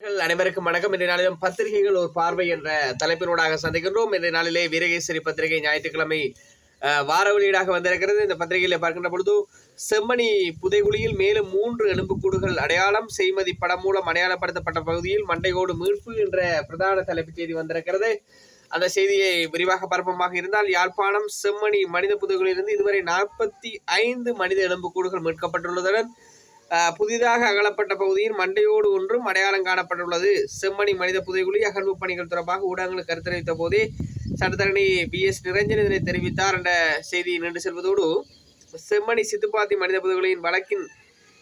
அனைவருக்கும் வணக்கம். இன்றைய நாளிலும் பத்திரிகைகள் ஒரு பார்வை என்ற தலைப்பினூடாக சந்திக்கின்றோம். இன்றைய நாளிலே வீரகேசரி பத்திரிகை ஞாயிற்றுக்கிழமை வார வெளியீடாக வந்திருக்கிறது. இந்த பத்திரிகையில பார்க்கின்ற பொழுது செம்மணி புதைகுழியில் மேலும் மூன்று எலும்புக்கூடுகள் அடையாளம் செய்மதி படம் மூலம் அடையாளப்படுத்தப்பட்ட பகுதியில் மண்டையோடு மீட்பு என்ற பிரதான தலைப்புச் செய்தி வந்திருக்கிறது. அந்த செய்தியை விரிவாக பரப்பமாக இருந்தால் யாழ்ப்பாணம் செம்மணி மனித புதைகுழியிலிருந்து இதுவரை நாற்பத்தி ஐந்து மனித எலும்புக்கூடுகள் மீட்கப்பட்டுள்ளதுடன் புதிதாக அகலப்பட்ட பகுதியில் மண்டையோடு ஒன்றும் அடையாளம் காணப்பட்டுள்ளது. செம்மணி மனித புதைகுழி அகழ்வு பணிகள் தொடர்பாக ஊடகங்களுக்கு கருத்து தெரிவித்த போதே சட்டத்தரணி பி. எஸ். நிரஞ்சன் இதனை தெரிவித்தார் என்ற செய்தி நின்று செல்வதோடு செம்மணி சித்துப்பாத்தி மனித புதைகுழியின் வழக்கின்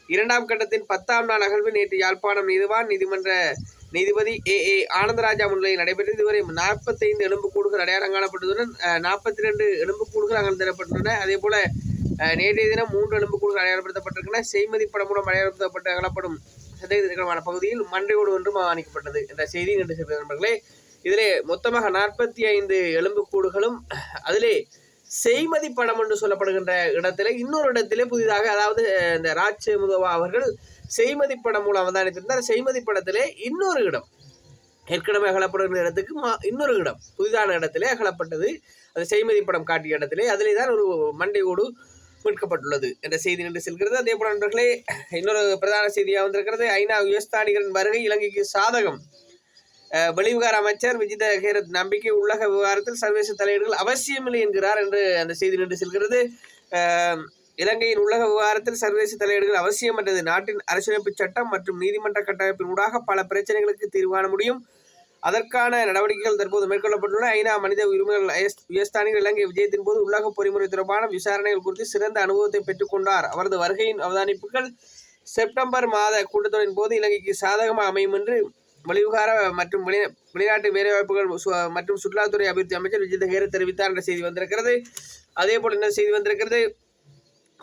இரண்டாம் கட்டத்தின் பத்தாம் நாள் அகழ்வு நேற்று யாழ்ப்பாணம் நீதிவான் நீதிமன்ற நீதிபதி ஏ. ஏ. ஆனந்தராஜா முன்னிலையில் நடைபெற்றது. இதுவரை நாற்பத்தைந்து எலும்பு கூடுகள் அடையாளம் காணப்பட்டதுடன் நாற்பத்தி ரெண்டு எலும்புக்கூடுகள் அகழ்ந்தரப்பட்டுள்ளன அதே போல நேற்றைய தினம் மூன்று எலும்புக்கூடுகள் அடையாளப்படுத்தப்பட்டிருக்கின்றன. செய்மதி படம் மூலம் அடையாளப்படுத்தப்பட்டு அகலப்படும் சந்தேகத்திற்கான பகுதியில் மண்டையோடு ஒன்றும் அவமானிக்கப்பட்டது என்ற செய்தி நின்று செல்வது நண்பர்களே இதிலே மொத்தமாக நாற்பத்தி ஐந்து எலும்புக்கூடுகளும் அதிலே செய்மதி படம் என்று சொல்லப்படுகின்ற இடத்திலே இன்னொரு இடத்திலே புதிதாக அதாவது இந்த ராஜ் முதவா அவர்கள் செய்மதி படம் மூலம் அவதானித்திருந்தார். செய்மதி படத்திலே இன்னொரு இடம் ஏற்கனவே அகலப்படுகிற இடத்துக்கு மா- இன்னொரு இடம் புதிதான இடத்திலே அகலப்பட்டது. அது செய்மதி படம் காட்டிய இடத்திலே அதிலே தான் ஒரு மண்டையோடு மீட்கப்பட்டுள்ளது என்ற செய்தி நின்று செல்கிறது. அதே போல நண்பர்களே இன்னொரு பிரதான செய்தியாக வந்திருக்கிறது. ஐநா உயர்ஸ்தானிகளின் வருகை இலங்கைக்கு சாதகம். அஹ், வெளிவிவகார அமைச்சர் விஜித கேரத் நம்பிக்கை உள்ளக விவகாரத்தில் சர்வதேச தலையீடுகள் அவசியமில்லை என்கிறார் என்று அந்த செய்தி நின்று செல்கிறது. இலங்கையின் உள்ளக விவகாரத்தில் சர்வதேச தலையீடுகள் அவசியமற்றது. நாட்டின் அரசியலமைப்பு சட்டம் மற்றும் நீதிமன்ற கட்டமைப்பின் ஊடாக பல பிரச்சனைகளுக்கு தீர்வு காண முடியும். அதற்கான நடவடிக்கைகள் தற்போது மேற்கொள்ளப்பட்டுள்ளன. ஐநா மனித உரிமைகள் உயர்ஸ்தானிகள் இலங்கை விஜயத்தின் போது உள்ளக பொறிமுறை தொடர்பான விசாரணைகள் குறித்து சிறந்த அனுபவத்தை பெற்றுக்கொண்டார். அவரது வருகையின் அவதானிப்புகள் செப்டம்பர் மாத கூட்டத்தொடரின் போது இலங்கைக்கு சாதகமாக அமையும் என்று வெளிவிகார மற்றும் வெளி வெளிநாட்டு வேலைவாய்ப்புகள் மற்றும் சுற்றுலாத்துறை அபிவிருத்தி அமைச்சர் விஜய் ஹேர தெரிவித்தார் என்ற செய்தி வந்திருக்கிறது. அதே போல் என்ன செய்தி வந்திருக்கிறது.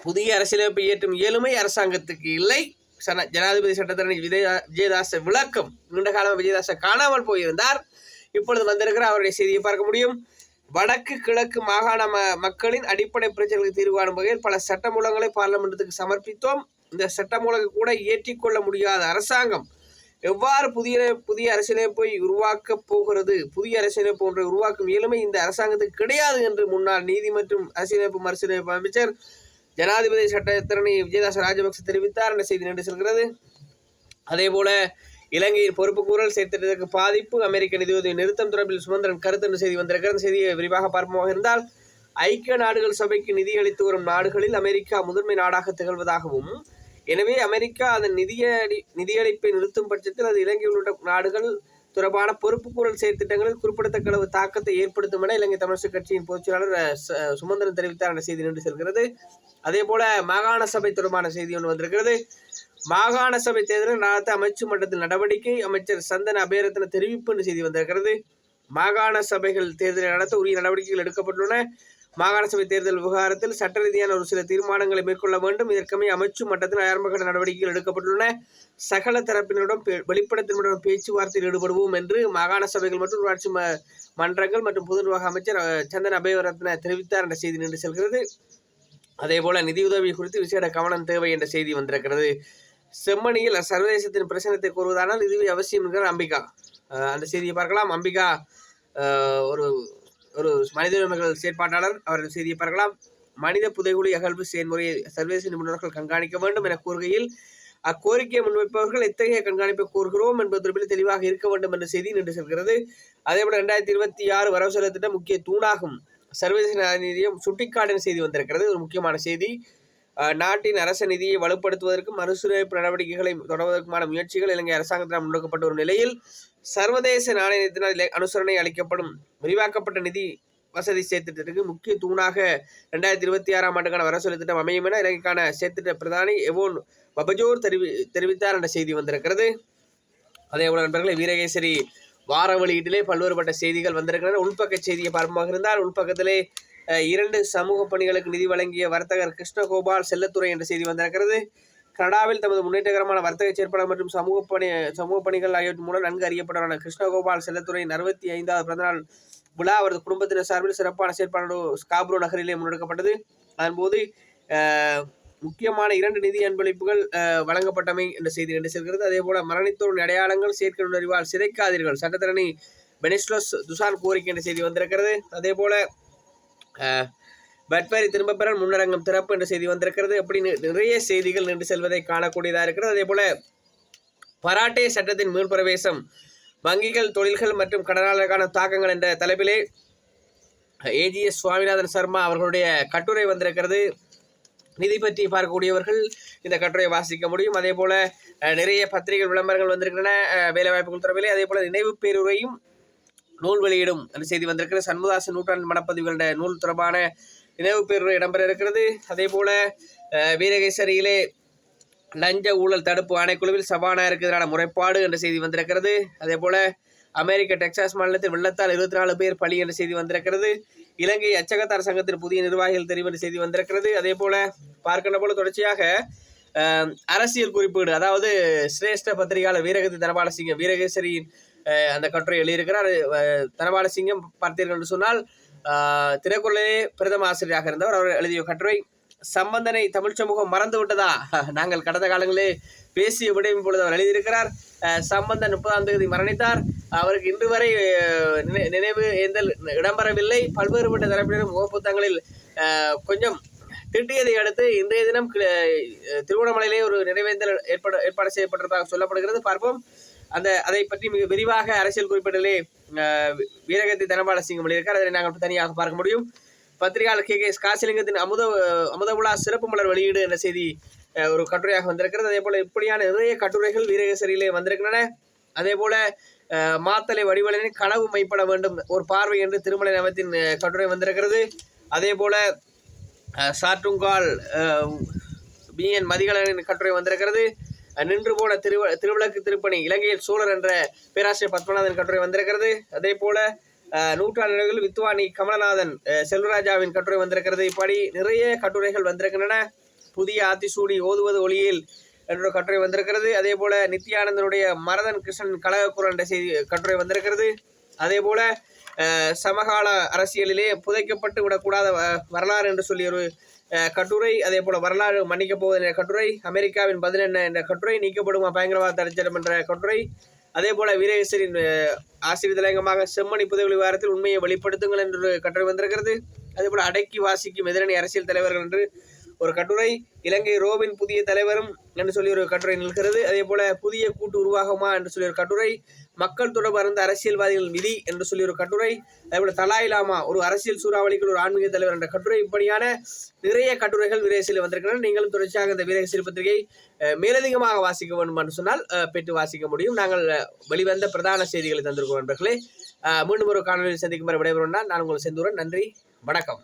புதிய அரசியலமைப்பு இயற்றும் இயலுமை அரசாங்கத்துக்கு இல்லை. சன ஜனாதிபதி சட்டத்தரணி விஜய விஜயதாச விளக்கம் நீண்ட காலம் விஜயதாச காணாமல் போயிருந்தார். இப்பொழுது வந்திருக்கிற அவருடைய செய்தியை பார்க்க முடியும். வடக்கு கிழக்கு மாகாண ம மக்களின் அடிப்படை பிரச்சனைகளுக்கு தீர்வு காணும் வகையில் பல சட்டமூலங்களை பார்லமெண்டத்துக்கு சமர்ப்பித்தோம். இந்த சட்டமூலங்கள் கூட ஏற்றிக்கொள்ள முடியாத அரசாங்கம் எவ்வாறு புதிய புதிய அரசியலமைப்பை உருவாக்கப் போகிறது? புதிய அரசியலமைப்பு ஒன்றை உருவாக்கும் இயலுமை இந்த அரசாங்கத்துக்கு கிடையாது என்று முன்னாள் நீதி மற்றும் அரசியலமைப்பு மறுசீரமைப்பு அமைச்சர் ஜனாதிபதி சட்டத்திறனை விஜயதாச ராஜபக்ச தெரிவித்தார். என்ற செய்தி நின்று செல்கிறது. அதே போல இலங்கையின் பொறுப்புக்கூறல் செயற்திட்டத்திற்கு பாதிப்பு. அமெரிக்க நிதியுதவி நிறுத்தம் தொடர்பில் சுமந்திரன் கருத்து என்ற செய்தி வந்திருக்கிற அந்த செய்தியை விரிவாக பார்ப்போமாக இருந்தால் ஐக்கிய நாடுகள் சபைக்கு நிதி அளித்து வரும் நாடுகளில் அமெரிக்கா முதன்மை நாடாக திகழ்வதாகவும் எனவே அமெரிக்கா அதன் நிதியடி நிதியளிப்பை நிறுத்தும் பட்சத்தில் அது இலங்கை உள்ளிட்ட நாடுகள் தொடர்பான பொறுப்புக்கூறல் செயற்திட்டங்களில் குறிப்பிடத்தக்க அளவு தாக்கத்தை ஏற்படுத்தும் என இலங்கை தமிழரசு கட்சியின் பொதுச்செயலாளர் ச- சுமந்திரன் தெரிவித்தார். என்ற செய்தி நின்று செல்கிறது. அதே போல மாகாண சபை தொடர்பான செய்தி ஒன்று வந்திருக்கிறது. மாகாண சபை தேர்தலில் நடத்த அமைச்சு மட்டத்தில் நடவடிக்கை அமைச்சர் சந்தன அபேரத்ன தெரிவிப்பு என்று செய்தி வந்திருக்கிறது. மாகாண சபைகள் தேர்தலை நடத்த உரிய நடவடிக்கைகள் எடுக்கப்பட்டுள்ளன. மாகாண சபை தேர்தல் விவகாரத்தில் சட்ட ரீதியான ஒரு சில தீர்மானங்களை மேற்கொள்ள வேண்டும். இதற்கமே அமைச்சு மட்டத்தில் ஆரம்பகட்ட நடவடிக்கைகள் எடுக்கப்பட்டுள்ளன. சகல தரப்பினரிடம் பே- பேச்சுவார்த்தையில் ஈடுபடுவோம் என்று மாகாண சபைகள் மற்றும் உள்ளாட்சி ம- மன்றங்கள் மற்றும் பொது நிர்வாக அமைச்சர் சந்தன் அபயவரத்ன தெரிவித்தார் என்ற செய்தி நின்று செல்கிறது. அதேபோல நிதியுதவி குறித்து விசேட கவனம் தேவை என்ற செய்தி வந்திருக்கிறது. செம்மணியில் சர்வதேசத்தின் பிரச்சனத்தை கூறுவதானால் இதுவே அவசியம் என்கிறார் அம்பிகா. அந்த செய்தியை பார்க்கலாம். அம்பிகா ஒரு ஒரு மனித உரிமைகள் செயற்பாட்டாளர் அவரது செய்தியை பார்க்கலாம். மனித புதைகுழி அகழ்வு செயல்முறையை சர்வதேச நிபுணர்கள் கண்காணிக்க வேண்டும் என கூறுகையில் அக்கோரிக்கையை முன்வைப்பவர்கள் எத்தகைய கண்காணிப்பை கூறுகிறோம் என்பது தொடர்பில் தெளிவாக இருக்க வேண்டும் என்ற செய்தி நின்று செல்கிறது. அதேபோல ரெண்டாயிரத்தி இருபத்தி ஆறு வரவு செலவு திட்டம் முக்கிய தூணாகும். சர்வதேச நிதியம் சுட்டிக்காட்டின செய்தி வந்திருக்கிறது. ஒரு முக்கியமான செய்தி. நாட்டின் அரச நிதியை வலுப்படுத்துவதற்கும் மறுசீரமைப்பு நடவடிக்கைகளை தொடர்வதற்குமான முயற்சிகள் இலங்கை அரசாங்கத்தினால் முன்னெடுக்கப்பட்ட ஒரு நிலையில் சர்வதேச நாணயத்தினால் அனுசரணை அளிக்கப்படும் விரிவாக்கப்பட்ட நிதி வசதி சேர்த்திட்டத்துக்கு முக்கிய தூணாக ரெண்டாயிரத்தி இருபத்தி ஆறாம் ஆண்டுக்கான வரசொலி திட்டம் அமையும் என இலங்கைக்கான சேர்த்திட்ட பிரதானி எவோன் பபஜோர் தெரிவி தெரிவித்தார் என்ற செய்தி வந்திருக்கிறது. அதே போல நண்பர்களே வீரகேசரி வார வெளியீட்டிலே பல்வேறுபட்ட செய்திகள் வந்திருக்கின்றன. உள்பக்க செய்தியை பார்ப்பமாக இருந்தால் உள்பக்கத்திலே இரண்டு சமூக பணிகளுக்கு நிதி வழங்கிய வர்த்தகர் கிருஷ்ணகோபால் செல்லத்துறை என்ற செய்தி வந்திருக்கிறது. கனடாவில் தமது முன்னேற்றகரமான வர்த்தக செயற்பாடு மற்றும் சமூக பணி சமூக பணிகள் ஆகியவற்றின் மூலம் நன்கு அறியப்பட்டவரான கிருஷ்ணகோபால் செல்லத்துறையின் அறுபத்தி ஐந்தாவது பிறந்தநாள் விழா அவரது குடும்பத்தினர் சார்பில் சிறப்பான செயற்பாடு ஸ்காப்ரோ நகரிலே முன்னெடுக்கப்பட்டது. அதன்போது முக்கியமான இரண்டு நிதி அன்பளிப்புகள் வழங்கப்பட்டமை என்ற செய்தி என்று செல்கிறது. அதே போல மரணித்தோரின் அடையாளங்கள் செயற்கை நுண்ணறிவால் சிதைக்காதீர்கள் சட்டத்தரணி பெனிஸ்லோஸ் துசான் கோரிக்கை என்ற செய்தி வந்திருக்கிறது. அதே போல பட்வாரி திரும்ப பெற முன்னரங்கம் திறப்பு என்ற செய்தி வந்திருக்கிறது. அப்படின்னு நிறைய செய்திகள் நின்று செல்வதை காணக்கூடியதாக இருக்கிறது. அதே போல பராட்டே சட்டத்தின் மீள்பிரவேசம் வங்கிகள் தொழில்கள் மற்றும் கடனாளர்களுக்கான தாக்கங்கள் என்ற தலைப்பிலே ஏஜிஎஸ் சுவாமிநாதன் சர்மா அவர்களுடைய கட்டுரை வந்திருக்கிறது. நிதி பற்றி பார்க்கக்கூடியவர்கள் இந்த கட்டுரையை வாசிக்க முடியும். அதே போல நிறைய பத்திரிகை விளம்பரங்கள் வந்திருக்கின்றன வேலைவாய்ப்புகள் துறையிலே அதே போல நினைவு பேருரையும் நூல் வெளியிடும். என்ற செய்தி வந்திருக்கிறது சண்முதாசன் நூற்றாண்டு மனப்பதிவுகளோட நூல் தொடர்பான நினைவு பேருரை இடம்பெற இருக்கிறது. அதே போல வீரகேசரியிலே லஞ்ச ஊழல் தடுப்பு ஆணைக்குழுவில் சபாநாயகருக்கு எதிரான முறைப்பாடு என்ற செய்தி வந்திருக்கிறது. அதே போல அமெரிக்க டெக்சாஸ் மாநிலத்தில் வெள்ளத்தால் இருபத்தி நாலு பேர் பலி என்ற செய்தி வந்திருக்கிறது. இலங்கை அச்சகத்தார் சங்கத்தின் புதிய நிர்வாகிகள் தெரிவு என்ற செய்தி வந்திருக்கிறது. அதே போல பார்க்கின்ற போல தொடர்ச்சியாக அரசியல் குறிப்பீடு அதாவது சிரேஷ்ட பத்திரிகையாளர் வீரகதி தனபாலசிங்க வீரகேசரியின் அந்த கட்டுரை எழுதியிருக்கிறார். தனபாலசிங்கம் பார்த்தீர்கள் என்று சொன்னால் அஹ், திரைக்குறளிலே பிரதம ஆசிரியராக இருந்தவர். அவர் எழுதிய கட்டுரை சம்பந்தனை தமிழ் சமூகம் மறந்து விட்டதா? நாங்கள் கடந்த காலங்களே பேசிய விடையும் பொழுது அவர் எழுதியிருக்கிறார் சம்பந்தன் முப்பதாம் தேதி மரணித்தார். அவருக்கு இன்று வரை நினை- நினைவு ஏந்தல் இடம்பெறவில்லை. பல்வேறுபட்ட தரப்பினரும் முகப்புத்தங்களில் கொஞ்சம் திட்டியதை அடுத்து இன்றைய தினம் திருவண்ணாமலையிலே ஒரு நினைவேந்தல் ஏற்பாடு ஏற்பாடு செய்யப்பட்டிருப்பதாக சொல்லப்படுகிறது. பார்ப்போம். அந்த அதை பற்றி மிக விரிவாக அரசியல் குறிப்பிடலே அஹ், தனபால சிங்கம் எழுதியிருக்கார். அதை நாங்கள் தனியாக பார்க்க முடியும். பத்திரிகையாளர் கே. கே. காசிலிங்கத்தின் அமுத அமுத உலா சிறப்பு மலர் வெளியீடு என்ற செய்தி ஒரு கட்டுரையாக வந்திருக்கிறது. அதே போல இப்படியான நிறைய கட்டுரைகள் வீரகேசரியிலே வந்திருக்கின்றன. அதே போல மாத்தலை வடிவலனின் கனவு மைப்பட வேண்டும் ஒரு பார்வை என்று திருமலை நவத்தின் கட்டுரை வந்திருக்கிறது. அதே போல சாற்றுங்கால் பி. என். மதிகலனின் கட்டுரை வந்திருக்கிறது. நின்று போன திருவ திருவிளக்கு திருப்பணி இலங்கையில் சோழர் என்ற பேராசிரியர் பத்மநாதன் கட்டுரை வந்திருக்கிறது. அதே போல நூற்றாண்டு நூற்றாண்டுகளில் வித்வானி கமலநாதன் செல்வராஜாவின் கட்டுரை வந்திருக்கிறது. இப்படி நிறைய கட்டுரைகள் வந்திருக்கின்றன. புதிய ஆத்திசூடி ஓதுவது ஒளியில் என்ற கட்டுரை வந்திருக்கிறது. அதே போல நித்யானந்தனுடைய மரதன் கிருஷ்ணன் கழகக்குரல் என்ற செய்தி கட்டுரை வந்திருக்கிறது. அதே போல சமகால அரசியலிலே புதைக்கப்பட்டு விடக்கூடாத வரலாறு என்று சொல்லி ஒரு கட்டுரை அதே போல வரலாறு மன்னிக்கப் போவது என்ற கட்டுரை அமெரிக்காவின் பதில் என்ன என்ற கட்டுரை நீக்கப்படுமா பயங்கரவாத தடைச்சடம் என்ற கட்டுரை அதே போல வீரேசரின் அஹ், ஆசிரியர் தலையங்கமாக செம்மணி புதைவெளி வாரத்தில் உண்மையை வெளிப்படுத்துங்கள் என்று ஒரு கட்டுரை வந்திருக்கிறது. அதே போல அடக்கி வாசிக்கும் எதிரணி அரசியல் தலைவர்கள் என்று ஒரு கட்டுரை இலங்கை ரோவின் புதிய தலைவரும் என்று சொல்லி ஒரு கட்டுரை நிற்கிறது. அதே போல புதிய கூட்டு உருவாகுமா என்று சொல்லி ஒரு கட்டுரை மக்கள் தொடர்பு அறிந்த அரசியல்வாதிகள் விதி என்று சொல்லி ஒரு கட்டுரை அதே போல தலாய் லாமா ஒரு அரசியல் சூறாவளிக்குள் ஒரு ஆன்மீக தலைவர் என்ற கட்டுரை இப்படியான நிறைய கட்டுரைகள் வீரேசில் வந்திருக்கின்றன. நீங்களும் தொடர்ச்சியாக இந்த வீரேசில் பத்திரிகை மேலதிகமாக வாசிக்க வேண்டும் என்று சொன்னால் பெற்று வாசிக்க முடியும். நாங்கள் வெளிவந்த பிரதான செய்திகளை தந்திருக்கோம் நண்பர்களே. மீண்டும் ஒரு காணொலியில் சந்திக்கும் வரை விடைபெறும் நான் நான் உங்கள் செந்தூரன். நன்றி வணக்கம்.